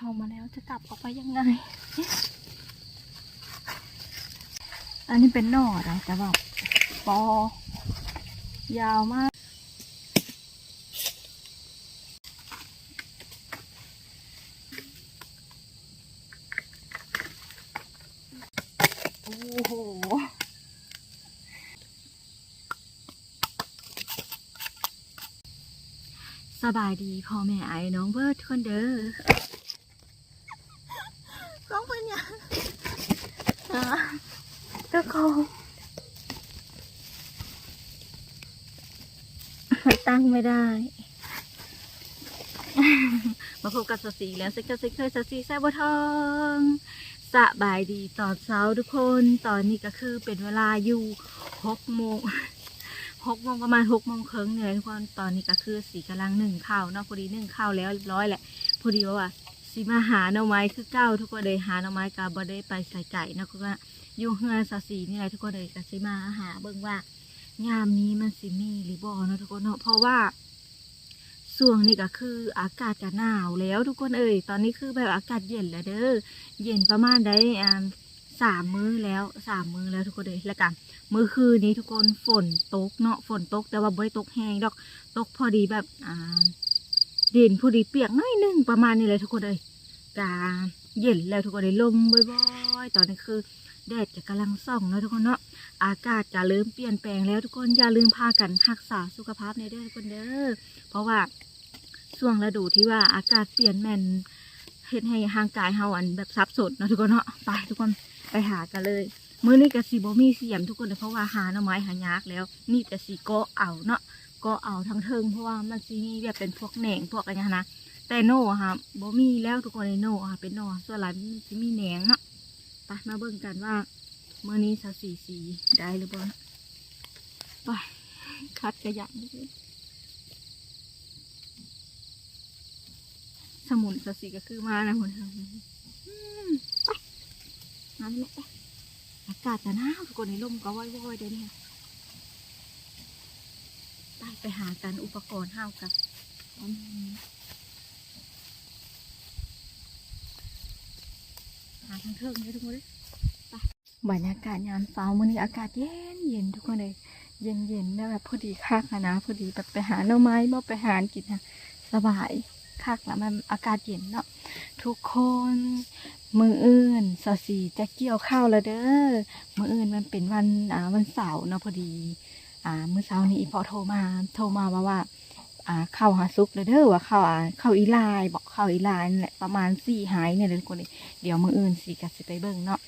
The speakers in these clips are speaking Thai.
เข้ามาแล้วจะกลับออกไปยังไง อันนี้เป็นหน่อนะแต่ว่าปอยาวมาก โอ้โหสบายดีพ่อแม่ไอ้น้องเบิร์ดคนเด้อร้องเป็นยังอะก็คง ตั้งไม่ได้มาพบกับสสีแล้วซิกเกอร์ซิกเกอร์สสีแซ่บทองสบายดีตอนเช้าทุกคน ตอนนี้ก็คือเป็นเวลาอยู่หกโมงหกโมงประมาณหกโมงครึ่งเนี่ยทุกคนตอนนี้ก็คือสีกำลังหนึ่งข้าวเนาะพอดีหนึ่งข้าวแล้วเรียบร้อยแหละพอดีว่า สีมาหาหน่อไม้คือเก้าทุกคนเลยหาหน่อไม้กาบ่ได้ไปใส่ไก่นะก็อยู่เฮือนสาสีนี่แหละทุกคนเลยก็สิมาหาเบิ่งว่ายามนี้มันสิมีหรือบ่เนาะทุกคนเนาะเพราะว่าช่วงนี้ก็คืออากาศจะหนาวแล้วทุกคนเอ่ยตอนนี้คือแบบอากาศเย็นแล้วเด้อเย็นประมาณได้อ่าสามมื้อแล้วสามมื้อแล้วทุกคนเลยแล้วกันมื่อคืนนี้ทุกคนฝนตกเนาะฝนตกแต่ว่าไม่ตกแห้งดอกตกพอดีแบบอ่าดินพอดีเปียกหน้อยนึงประมาณนี้เลยทุกคนเลย กาเย็นแล้วทุกคนเลยลมบ่อยๆ ตอนนี้คือแดดจะกำลังส่องแล้วทุกคนเนาะ อากาศจะเริ่มเปลี่ยนแปลงแล้วทุกคนอย่าลืมพากันรักษาสุขภาพในเด้อทุกคนเด้อ เพราะว่าช่วงฤดูที่ว่าอากาศเปลี่ยนแม่นเฮ็ดให้ร่างกายเฮาอันแบบซับสนเนาะทุกคนเนาะ ไปทุกคนไปหากันเลยมื้อนี้ก็สีบ่มีเสียมทุกคนเลยเพราะว่าหาหน่อไม้หายากแล้ว นี่แต่สีก็เอาเนาะก็เอาทั้งเทิงเพราะว่ามันสีมีแบบเป็นพวกแหน่งพวกอะไรนะ แต่โน่ค่ะบ่มีแล้วทุกคนในโน่ค่ะ เป็นโน่ส่วนหลายมันสิมีแหนงเนาะไปมาเบิ่งกันว่าเมื้อนี้สาวสีสีได้หรือบ่าไปคัดกระยันสมุนสาสีก็คือมานะคนทำอืมไปมาเลยแม่อากาศจะหนาวทุกคนในร่มก็ว่อยๆเดี๋ยวนี้ไปไปหากันอุปกรณ์ห้าวกับอืม หาทางเทิงเลยทุกคนเลยไปบรรยากาศยามเช้ามื้อนี้อากาศเย็นเย็นทุกคนเลย เย็นเย็นๆแบบพอดีคักนะพอดีแบบไปหาหน่อไม้บ่ไปหากินนะสบายคักแล้วมันอากาศเย็นเนาะทุกคนมืออื่นสสีจะเกี่ยวข้าวแล้วเด้อมืออื่นมันเป็นวันอ่าวันเสาร์เนาะพอดี อ่ามื้อเช้านี้พอโทรมาโทรมาว่าว่า อ่าข้าวหาซุปเลยเด้อว่าข้าวอ่าข้าวอีลายบอกข้าวอีลายนี่แหละประมาณสี่หายเนี่ยเลยทุกคนเลยเดี๋ยวมืออื่นสี่กัสิไปเบิ่งเนาะ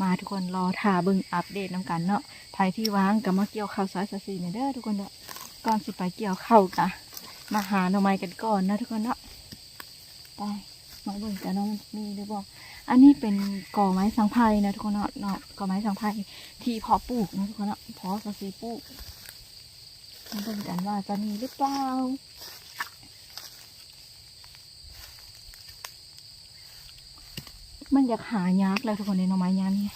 มาทุกคนรอทาเบิ่งอัปเดตน้ำกันเนาะใครที่ว่างก็มาเกี่ยวข้าวซอยสสีเนี่ยเด้อทุกคนเนาะก่อนสิไปเกี่ยวข้าวกะมาหาหน่อไม้กันก่อนนะทุกคนเนาะไปมาเบิ่งกันเนาะมันมีหรือบ่อันนี้เป็นก่อไม้สังไพรนะทุกคนเนาะเนาะก่อไม้สังไพรที่พาะปลูกนะทุกคนเนาะพาะสสีปลูกมาดูกันว่าจะมีหรือเปล่า มันอยากหายากแล้วทุกคนในหน่อไม้ยามนี้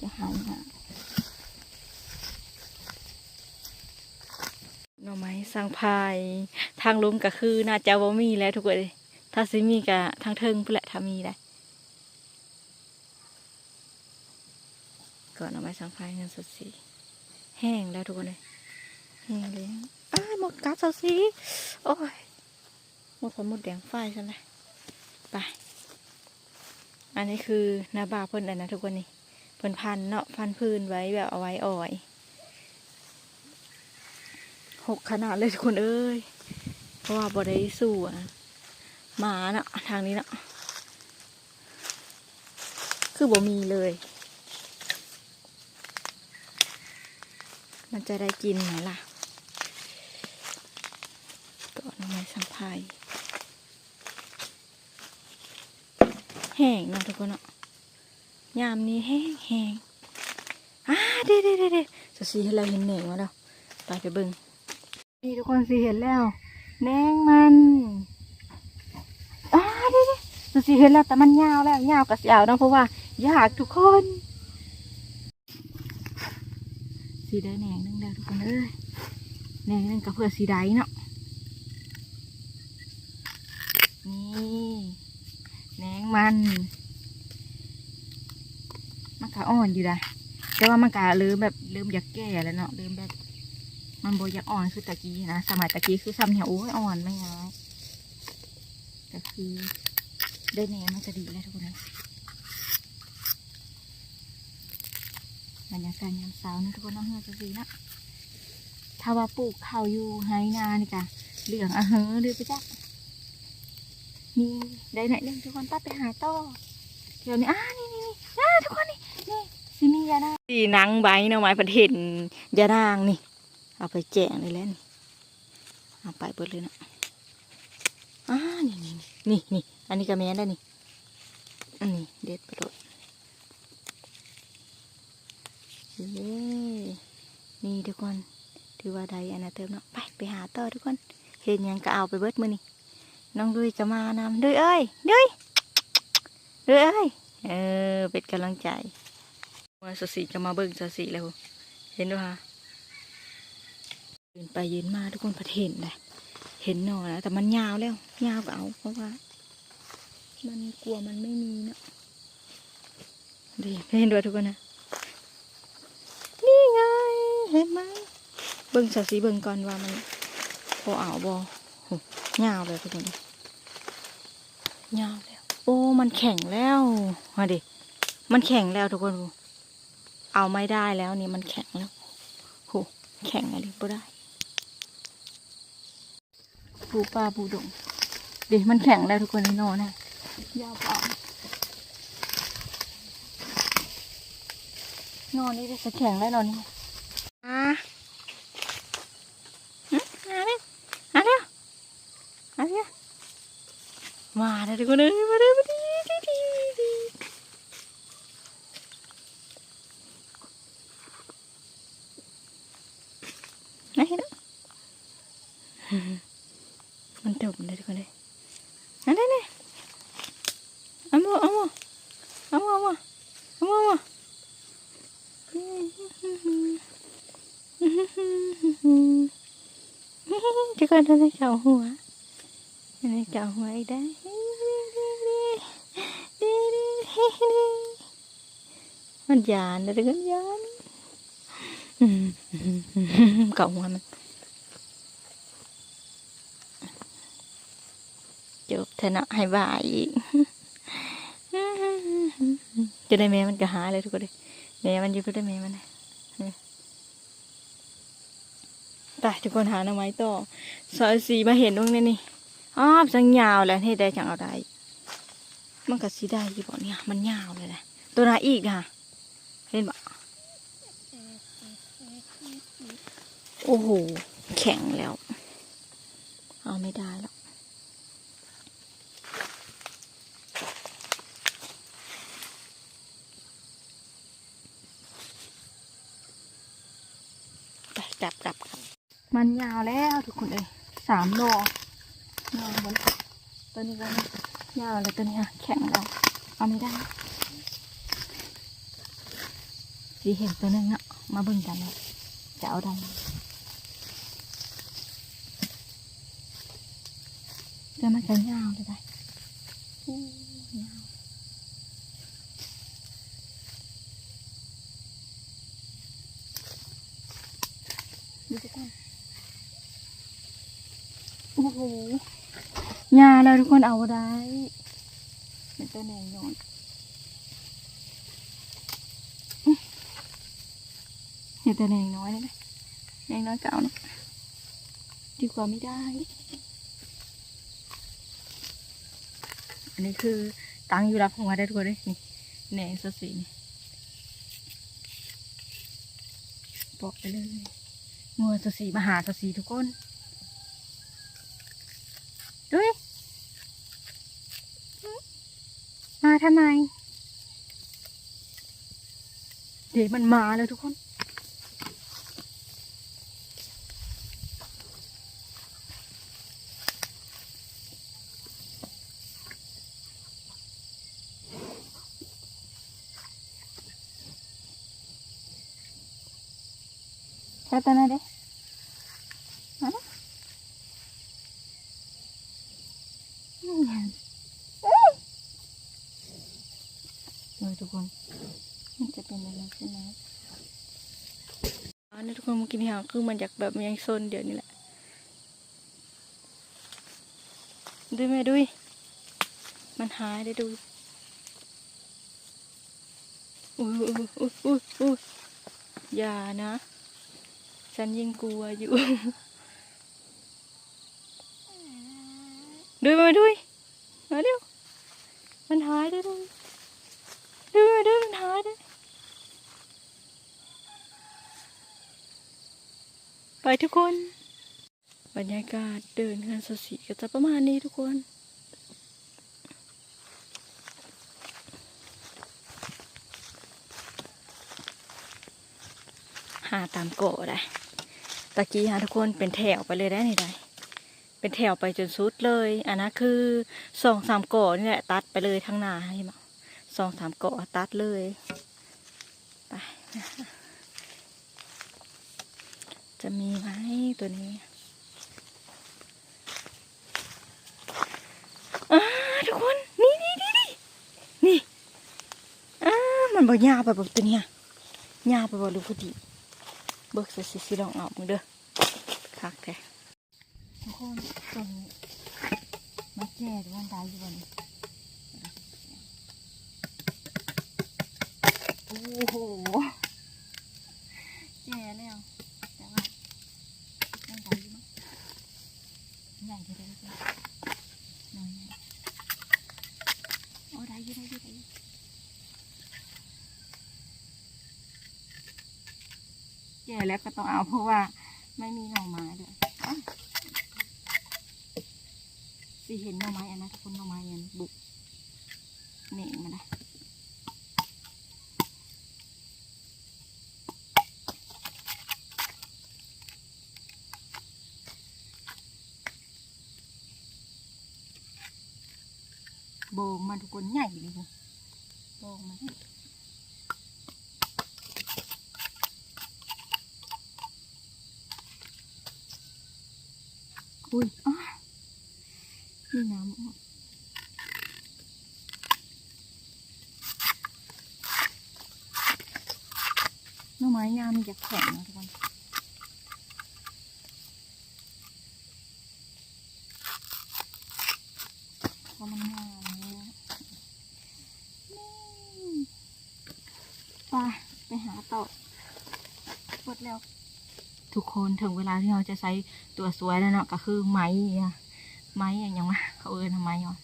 อยากหายากหน่อไม้สังไพรทางลงก็คือน่าจะว่มีแล้วทุกคนเลยถ้าซิมีก็ทางเทิงพุ่นแหละถ้ามีได้ก่อนเอาไม้สังไฟเงินสดสีแห้งแล้วทุกคนเลยแห้งเลยอ้าหมดกัดสดสีโอ้ยหมดผลหมดแดงไฟใช่ไหมไป อันนี้คือหนาบาเพิ่นเลยนะทุกคนนี่เพิ่นพันเนาะพันพื้นไว้แบบเอาไว้อ่อยหกขนาดเลยทุกคนเอ้ยเพราะว่าบ่ได้สู้อะหมาเนาะทางนี้เนาะคือบ่มีเลย มันจะได้กินไหมล่ะก่อนไม้สัมภาย แห้งเนาะทุกคนเนาะยามนี้แห้งแห้งอ่าเด้เด้เด้เด้จะสีให้เราเห็นแหนงมาแล้วไปไปเบิ่งนี่ทุกคนสีเห็นแล้วแหนงมันอ่าเด้เด้จะสีเห็นแล้วแต่มันยาวแล้วยาวกับยาวเนาะเพราะว่ายากทุกคนสีได้แหนงนึงแล้วทุกคนเอ้ยแหนงนึงกับเพื่อสีได้เนาะนี่แห แหนงมันมันก็อ่อนอยู่นะแต่ว่ามันก็เริ่มแบบเริ่มอยากแก่แล้วเนาะเริ่มแบบ มันโบอยากอ่อนคือตะกี้นะสมัยตะกี้คือซ้ำเนี่ยโอ้ยอ่อนไม่ง่ายแต่คือได้แนงมันจะดีแล้วทุกคนนะบรรยากาศยามเช้านะทุกคนน้องเฮือจะสีนะถ้าว่าปลูกข้าวอยู่ไฮนานี่จ้ะเหลืองอะเฮอหรือไปจ้ะ นี่ได้ไหนเล่นทุกคนป้าไปหาต่อเดี๋ยวนี้อ่านี่นี่นี่อ่าทุกคนนี่นี่ซิมียานางสีนังใบเนาะไม้ประเทศยานางนี่ เอาไปแจกเลยแล้วนี่เอาไปเบิดเลยนะอ่านี่นี่นี่นี่อันนี้ก็แม่นได้นี่อันนี้เด็ดประโดดเย้นี่ทุกคนถือว่าใดอันนั้นเติมเนาะไปไปหาต่อทุกคนเห็นยังก็เอาไปเบิดมือนี่ น้องดุยก็มานำดุยเอ้ยดุยดุยเอ้ยเออเป็นกำลังใจว่าสสีก็มาเบิ่งสสีแล้วเห็นด้วยฮะยืนไปยืนมาทุกคนประเห็นเลยเห็นหนอนะแต่มันยาวแล้วยาวก็เอาเพราะว่า มันกลัวมันไม่มีเนาะดีเห็นด้วยทุกคนนะนี่ไงเห็นไหมเบิ่งสสีเบิ่งก่อนว่ามันพอเอาบอ ยาวเลยทุกคนยาวแล้ว โอ้ มันแข็งแล้วมาดิ มันแข็งแล้วทุกคนเอาไม่ได้แล้วนี่มันแข็งแล้วโหแข็งอะไรบ่ได้ปูปลาปูดงดิมันแข็งแล้วทุกคนนี่นอนนะยาวเปล่านอนนี่จะแข็งแล้วนอนนี่อะหึมาเร็วมาเร็ว มาเถอะมาเถอะ ทุกคนเอ้ยมาเถอะมาดีดีดีดีไหนนะมันจบเลยทุกคนเลยนั่นนี่นี่เอามาเอามาเอามาเอามาเอามาเอามาทุกคนทำไมเก่าหัวในเก่าไว้ได้ มันยานนะทุกคนยานเก่าหัวมันจบเถอะนะให้บายอีกจะได้แม่มันก็หาเลยทุกคนเลยแม่มันอยู่ก็ได้แม่มันเลยไปทุกคนหาหน่อไม้ต่อซอยสีมาเห็นตรงนี้นี่อ้าวจังยาวแล้วที่ได้จังเอาได้มันก็สีได้ยี่บอกเนี่ยมันยาวเลยนะตัวนาอีกค่ะ เห็นบ่โอ้โห แข็งแล้ว เอาไม่ได้แล้วไปจับจับครับมันยาวแล้วทุกคนเอ้ยสามโลยาวมันตัวนี้ก็ยาวเลยตัวนี้ค่ะแข็งแล้ว เอาไม่ได้ สีเห็นตัวนึงเนาะมาบิ่งกันเลยจะเอาได้เดี๋ยวมันจะยาวเลยได้ยาวดูทุกคนโอ้โหยาแล้วทุกคนเอาได้เป็นตัวแหนงนอนอื้อเห็นแต่แหนงน้อยเลยนะแหนงน้อยเก่านะดีกว่าไม่ได้ อันนี้คือตังอยู่รับหัวได้ทุกคนเลยนี่แหนงสสีนี่บอกไปเลยงัวสสีมาหาสสีทุกคนดุยมาทำไม เดี๋ยวมันมาเลยทุกคน มันจะเป็นอะไรใช่ไหมอันนี้ทุกคนเมื่อกี้นี่ค่ะคือมันอยากแบบยังโซนเดี๋ยวนี้แหละดูไหมดุยมันหายได้ดูอุ้อุ้อุ้อุ้อย่านะ ฉันยิ่งกลัวอยู่ ดูมาด้วยมาเร็วมันหายได้ด้วยดูมาด้วยมันหายได้ไปทุกคน บรรยากาศเดินงานสสีก็จะประมาณนี้ทุกคนหาตามโกได้ะกี้ฮะทุกคนเป็นแถวไปเลยได้นี่ได้เป็นแถวไปจนสุดเลย อันนั้นคือสองสามเกาะนี่แหละตัดไปเลยทั้งนาให้มสองสามเกาะตัดเลยไปจะมีไหมตัวนี้อทุกคน นี่นี่นี่นี่นี่อ่ามันบอกยาไปบอกตัวเนี้ยยาไปบอกลูกพอดีเบิกเสิสิลองเอามึงเด้อ คักแท้ทุกคนตรงมาแก่ดูวันใดอยู่วันโอ้โหแก่แล้วแต่ว่ายังใดอยู่มั้งใหญ่ที่ได้เลยน้อยโอ้ได้อยู่ได้อยู่ได้อยู่แก่แล้วก็ต้องเอาเพราะว่า ไม่มีหน่อไม้ด้วยอ้าวสิเห็นหน่อไม้อันนะทุกคนหน่อไม้อันบุกเหน่งมาได้โบงมันทุกคนใหญ่เลยคุณโบงมัน อุ้ยอ้านี่น้ำออกหน่อไม้ยามมันจะแข็งนะทุกคนเพราะมันงามเนี่ยนี่ไปไปหาต่อหมดแล้ว ทุก คนถึงเวลาที่เราจะใช้ตัวสวยแล้วเนาะก็คือไม้ไม้อย่างยังวะเขาเอินทำไมอะ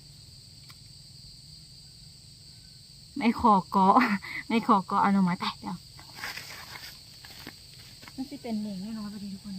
ไม่ขอเกาะไม่ขอเกาะเอาหน่อไม้ไปเดี๋ยวมันจะเป็นเหน่งแน่นอนพอดีทุกคน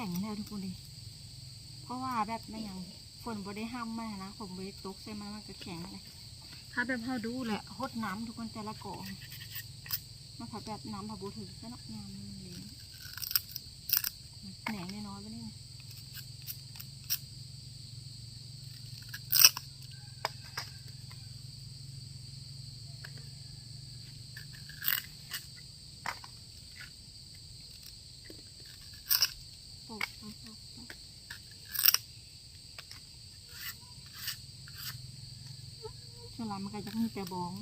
ข็งแล้วทุกคนเลยเพราะว่าแบบไม่อย่างฝนบ่ได้ห้ามมากนะผมบ่ได้ตกใส่มันมันก็แข็งเลยถ้าแบบเขาดูแหละหดน้ำทุกคนแต่ละกาะมันผัดแบบน้ำผัดบูถึงก็นักน้ำมันเลยแหนงน้อยๆไปนี่ ลามันก็จะมีแต่บอง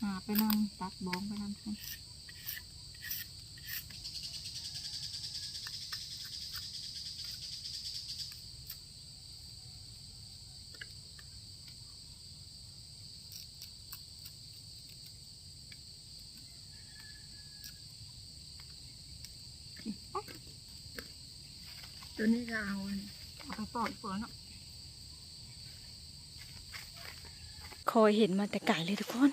หาไปนำตักบองไปนำทุน ตัวนี้ก็เอาอันเอาไปปล่อยเฟืองเนาะคอยเห็นมาแต่ไก่เลยทุกคน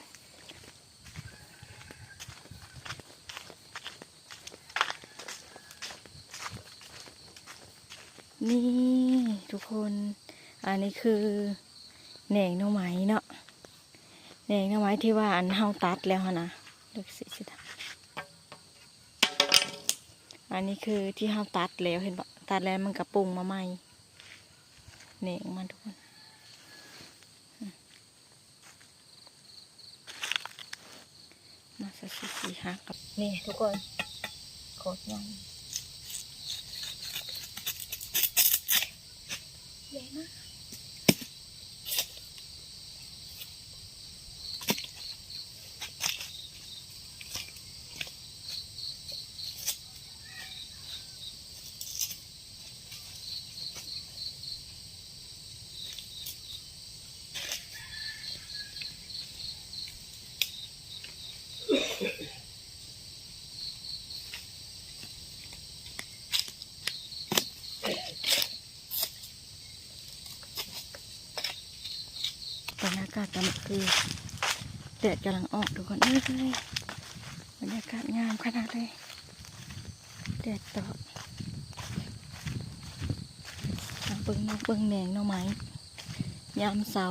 นี่ทุกคน อันนี้คือแหน่งหน่อไม้เนาะแหน่งหน่อไม้ที่ว่าอันเฮาตัดแล้วนะเลือกสีสิอันนี้คือที่เฮาตัดแล้วเห็นปะ ตัดแล้วมันกระปุงมาใหม่เหน่งมาทุกคนมาสักสีสีหักกับนี่ทุกคนโคตรยัง ใหญ่มากบรรยากาศกำลังคือ แดดกำลังออกทุกคนเอ้ยเลยบรรยากาศงามขนาดเลย แดดตอกมาเบิ้งนกเบิ้งแหนงน่อไม้ยามเสา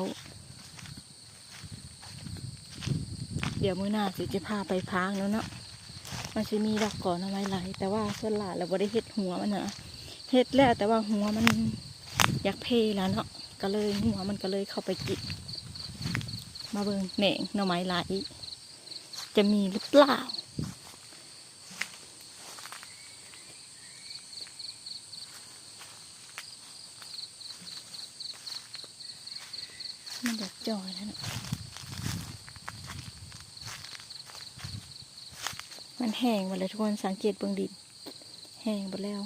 เดี๋ยวมื้อหน้าสิจะพาไปพางแล้วเนาะมันจะมีดอกก่อนเอาไว้ไหลายแต่ว่าส่วนหลาเราบ่ได้เฮ็ดหัวมันนะเฮ็ดแล้วแต่ว่าหัวมันอยากเพลแล้วเนาะก็เลยหัวมันก็เลยเข้าไปกิน มาเบิ่งแหน่งหน่อไม้ไหลจะมีหรือเปล่า มันอยากจอยแล้วนะมันแห้งหมดเลยทุกคนสังเกตเบื้องดิน แห้งหมดแล้ว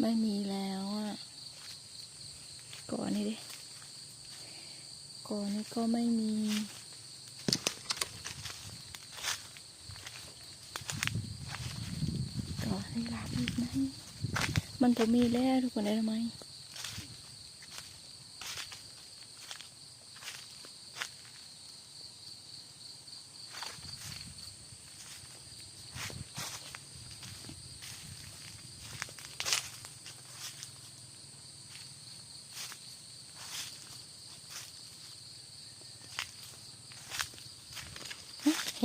ไม่มีแล้วอะก่อนนี่ดิก่อนนี้ก็ไม่มีก่อนนี่ลาบอีกไหมมันจะมีแล้วทุกคนได้ไมเห็น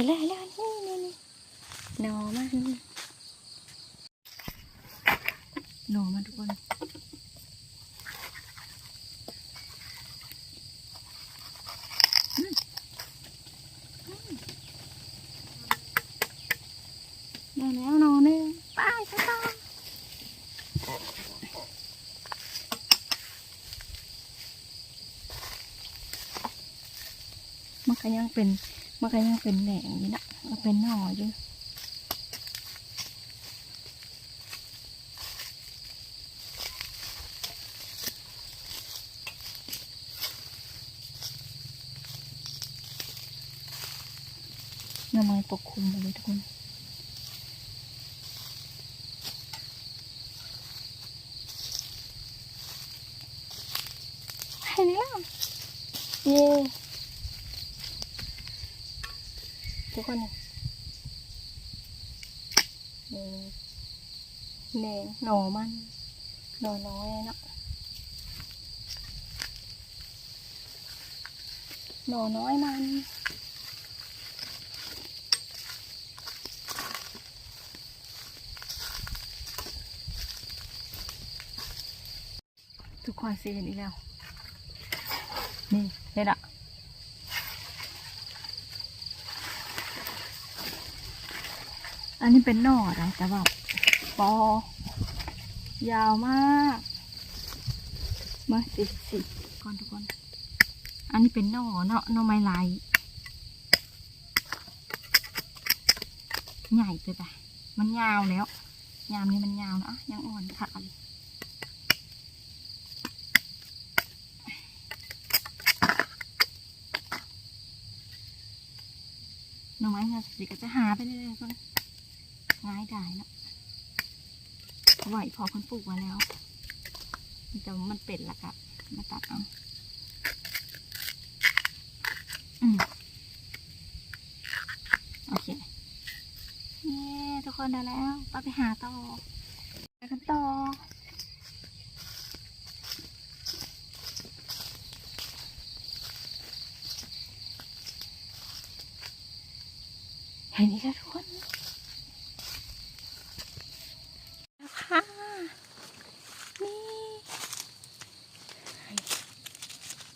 แล้วเห็นแล้วนี่นี่นี่หนอมันหนอมันทุกคนได้แล้วนอนเลยไปไปต่อมันก็ยังเป็น มันก็ยังเป็นแหน่งอยู่นะมันเป็นหน่ออยู่หน้ำไม้ปกคลุมหมดเลยทุกคน เห็นแล้วเย่ทุกคนนี่ แหนงหนงหน่อมันหน้อน้อยเนาะหน่อน้อยมันทุกคนซีนอีกแล้ว นี่เด็ดอะอันนี้เป็นหน่อนะแต่ว่า ปอ ยาวมาก มาสิสิก่อนทุกคน อันนี้เป็นนอเนาะนอไม้ลายใหญ่ไปไปมันยาวแล้ว ยามนี้มันยาวนะยังอ่อนค่ะเลยหน่อไม้เนี่ยสิก็จะหาไปเรื่อยๆก็ง่ายได้เนอะ ไหวพอคนปลูกมาแล้วแต่ว่ามันเป็ดละกะมาตัดเอาอืมโอเคเย้ทุกคนได้แล้วก็ไปหาต่อไปกันต่อเห็นอีกแล้วทุกคนแล้วค่ะนี่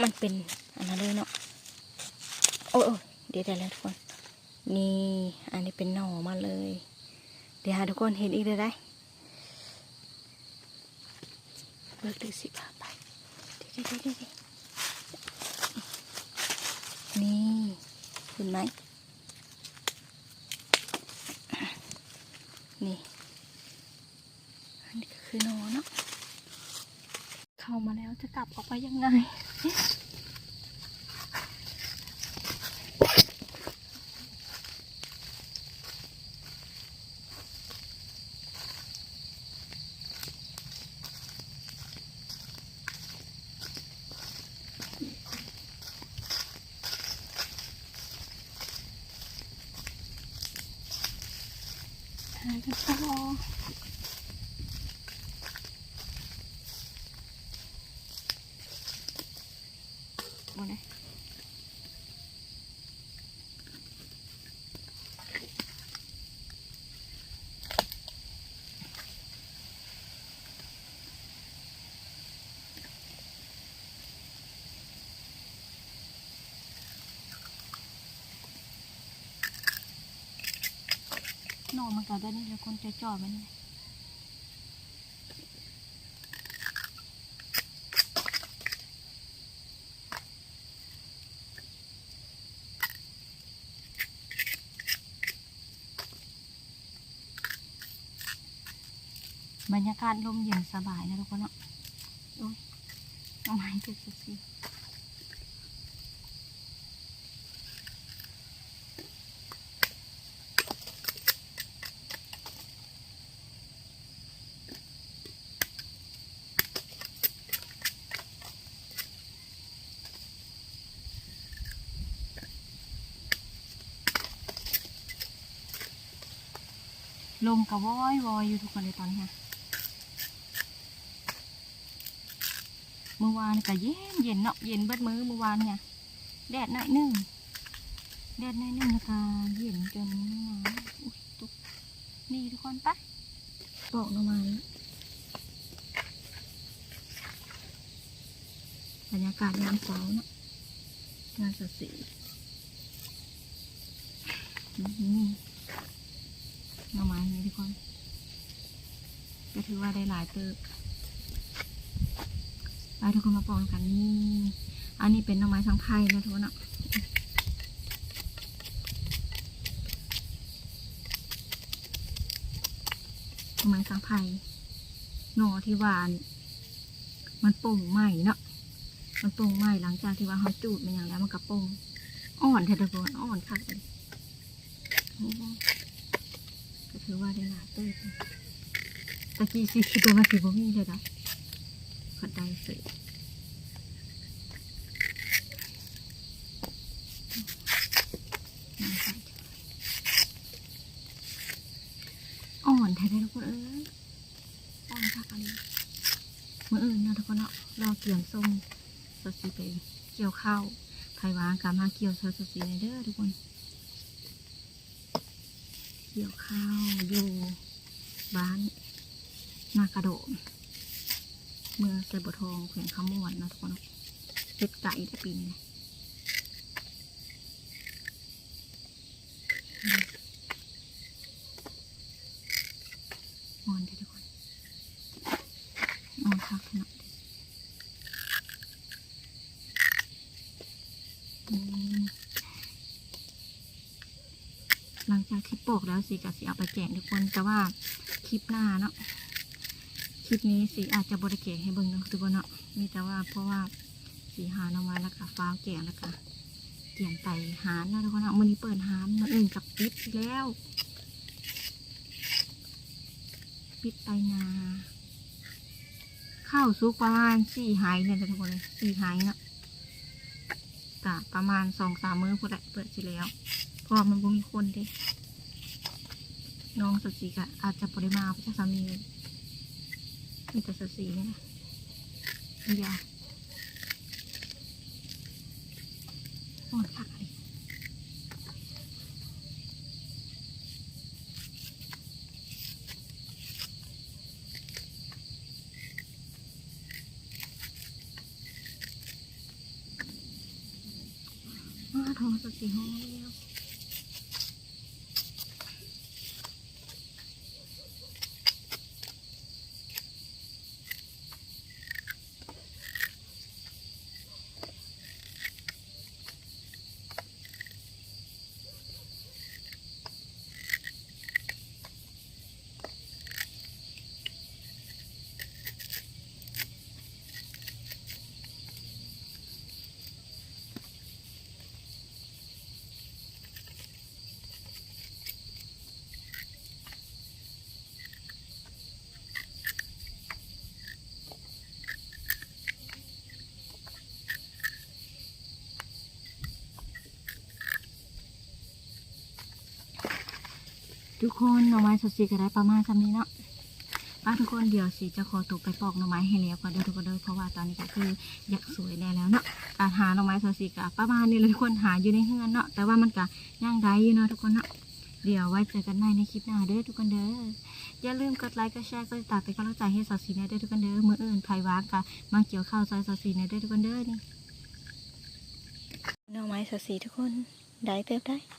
มันเป็นอันนั้นเลยเนาะโอ้ยโอ้ยเดี๋ยว ได้แล้วทุกคน นี่อันนี้เป็นหน่อมาเลย เดี๋ยวหาทุกคนเห็นอีกเลยได้เลิกดูสิพาไปเดี๋ยวเดี๋ยวเดี๋ยวเดี๋ยวนี่เห็นไหมนี่อันนี้ก็คือหนอนเนาะเข้ามาแล้วจะกลับออกไปยังไง หากันต่อหมดเลยหน่อ มันก็ได้นี่แล้วคนจะจ่อมันบรรยากาศลมเย็นสบายนะทุกคนเนาะโอ้ยเอาไม้เจ็บสิ ลมกระวอยวอยอยู่ทุกคนเลยตอนนี้ค่ะ เมื่อวานก็เย็นเย็นเนาะเย็นเบิดมือเมื่อวานเนี่ยแดดหน่อยหนึงแดดหน่อยหนึงแล้วก็เย็นจนเมื่อวานอุ๊ยตุกนี่ทุกคนปะปอกหน่อไม้บรรยากาศยามเช้าเนาะงานสดสีอื้อหือ หน่อไม้นี้ทุก คนก็ถือว่าได้หลายเติบไปทุกคนมาปองกันนี่ อันนี้เป็นหน่อไม้สังไพ่นะทุกคนอะหน่อไม้สังไพ่หน่อที่หวาน มันโป่งใหม่เนาะ มันโป่งใหม่หลังจากที่ว่าเขาจูดมันอย่างแล้วมันกระโป่งอ่อนแท้ทุกคนอ่อนค่ะ ก็ถือว่าได้หลายเติบอยู่ตะกี้สิคิดว่าสิบ่มีเลยนะขัดได้เสยอ่อนแท้ๆทุกคนเอ้ยอ่อนคักอะไรเมื่ออื่นเนะทุกคนเนาะรอเกี่ยมส้มสดสีไปเกี่ยวข้าวไผ่วางกามาเกี่ยวซอยสดสีในเด้อทุกคน กี่ยวข้าวอยู่บ้านนากระโดมเมืองเซบทองแขวงขมวนนะทุกคนเนาะเป็ดไก่แต่ปีนี้อ่อนเด้อทุกคนอ่อนคักขนาดอืมหลังจากที่ ปอกแล้วสิกะสิเอาไปแจกทุกคนแต่ว่าคลิปหน้าเนาะคลิปนี้สิอาจจะบริเกตให้เบิ่งเนาะทุกคนเนาะมีแต่ว่าเพราะว่าสีหาน่อไม้แล้วก็ฟ้าแกงแล้วก็เกี่ยนไตหานนะทุกคนเนาะมื้อนี้เปิดหานมื้ออื่นกับปิดแล้วปิดไตนาข้าวสุกประมาณสี่หายเนี่ยทุกคนเลยสี่หายเนาะกะประมาณสองสามมื้อพอได้เปิดสิแล้วเพราะมันบ่มีคนเด้ น้องสดสีกะอาจจะปริมาเพราะสามีมีแต่สดสีเนี่ยนะเดียวอ่อนคักเลยอ้าทองสดสีห้องแล้ว ทุกคนหน่อไม้สดสีก็ได้ประมาณสำนี้เนาะป้าทุกคนเดี๋ยวสิจะขอตัวไปปอกหน่อไม้ให้แล้วก่อนเดี๋ยวทุกคนเด้อเพราะว่าตอนนี้ก็คืออยากสวยได้แล้วเนาะการหาหน่อไม้สดสีก็ประมาณนี้เลยทุกคนหาอยู่ในเฮือนเนาะแต่ว่ามันก็ย่างได้อยู่เนาะทุกคนเนาะเดี๋ยวไว้เจอกันใหม่ในคลิปหน้าเด้อทุกคนเด้ออย่าลืมกดไลค์กดแชร์กดติดตามเป็นกำลังใจให้สดสีนะเด้อทุกคนเด้อมืออื่นไผวางกะมาเกี่ยวข้าวซอยสดสีนะเด้อทุกคนเด้อนี่หน่อไม้สดสีทุกคนได้เติบได้